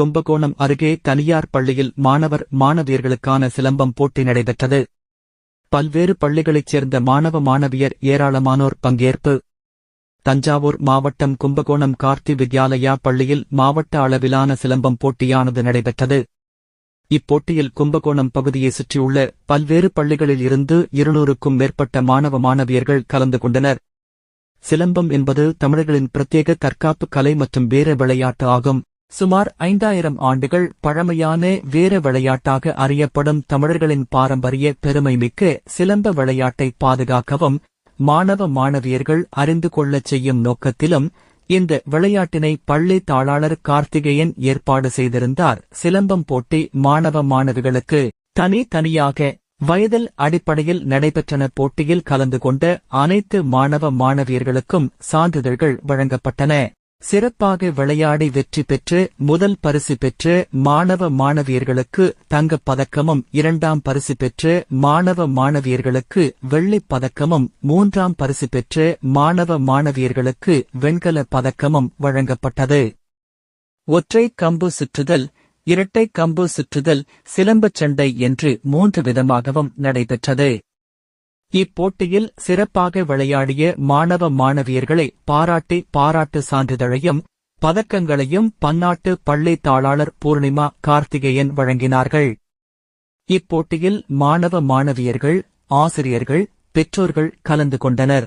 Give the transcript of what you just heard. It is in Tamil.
கும்பகோணம் அருகே தனியார் பள்ளியில் மாணவர் மாணவியர்களுக்கான சிலம்பம் போட்டி நடைபெற்றது. பல்வேறு பள்ளிகளைச் சேர்ந்த மாணவ மாணவியர் ஏராளமானோர் பங்கேற்பு. தஞ்சாவூர் மாவட்டம் கும்பகோணம் கார்த்தி வித்யாலயா பள்ளியில் மாவட்ட அளவிலான சிலம்பம் போட்டியானது நடைபெற்றது. இப்போட்டியில் கும்பகோணம் பகுதியை சுற்றியுள்ள பல்வேறு பள்ளிகளில் இருந்து இருநூறுக்கும் மேற்பட்ட மாணவ மாணவியர்கள் கலந்து கொண்டனர். சிலம்பம் என்பது தமிழர்களின் பிரத்யேக தற்காப்பு கலை மற்றும் வீர விளையாட்டு ஆகும். சுமார் ஐந்தாயிரம் ஆண்டுகள் பழமையான வேறு விளையாட்டாக அறியப்படும் தமிழர்களின் பாரம்பரிய பெருமைமிக்க சிலம்ப விளையாட்டை பாதுகாக்கவும் மாணவ மாணவியர்கள் அறிந்து கொள்ளச் செய்யும் நோக்கத்திலும் இந்த விளையாட்டினை பள்ளி தாளாளர் கார்த்திகேயன் ஏற்பாடு செய்திருந்தார். சிலம்பம் போட்டி மாணவ மாணவிகளுக்கு தனி தனியாக வயதில் அடிப்படையில் நடைபெற்றன. போட்டியில் கலந்து கொண்ட அனைத்து மாணவ மாணவியர்களுக்கும் சான்றிதழ்கள் வழங்கப்பட்டன. சிறப்பாக விளையாடி வெற்றி பெற்று முதல் பரிசு பெற்று மாணவ மாணவியர்களுக்கு தங்கப் பதக்கமும் இரண்டாம் பரிசு பெற்று மாணவ மாணவியர்களுக்கு வெள்ளிப் பதக்கமும் மூன்றாம் பரிசு பெற்று மாணவ மாணவியர்களுக்கு வெண்கல பதக்கமும் வழங்கப்பட்டது. ஒற்றை கம்பு சுற்றுதல் இரட்டை கம்பு சுற்றுதல் சிலம்பச் சண்டை என்று மூன்று விதமாகவும் நடைபெற்றது. இப்போட்டியில் சிறப்பாக விளையாடிய மாணவ மாணவியர்களை பாராட்டி பாராட்டு சான்றிதழையும் பதக்கங்களையும் பன்னாட்டு பள்ளி தாளாளர் பூர்ணிமா கார்த்திகேயன் வழங்கினார்கள். இப்போட்டியில் மாணவ மாணவியர்கள் ஆசிரியர்கள் பெற்றோர்கள் கலந்து கொண்டனர்.